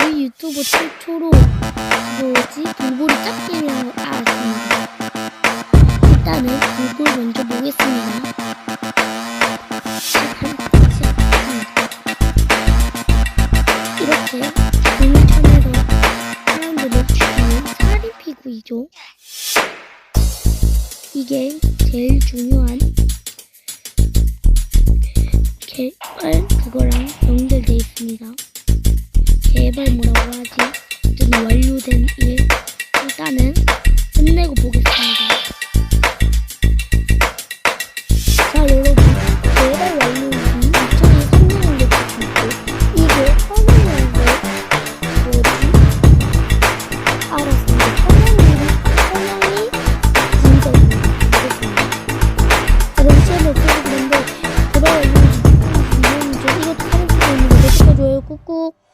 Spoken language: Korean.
저희 유튜브 최초로 뭐지 돌고리 짝게임을 알았습니다. 일단은 돌고리 먼저 보겠습니다. 이렇게 공천에서 사람들을 죽이는 살인피구이죠. 이게 제일 중요한 개발 그거랑 연결 개발 뭐라고 하지? 좀 완료된 일 일단은 끝내고 보겠습니다. 자 여러분 제발 완료된 2003년에 됐고 이게 선행인데 뭐지? 알았습니다. 선행이 선행이 진짜입니다. 알겠습니다. 자 그럼 시험을 풀고 그런데 제발 완료된 이것도 선행 중에 있는 거 내꺼줘요 꾹꾹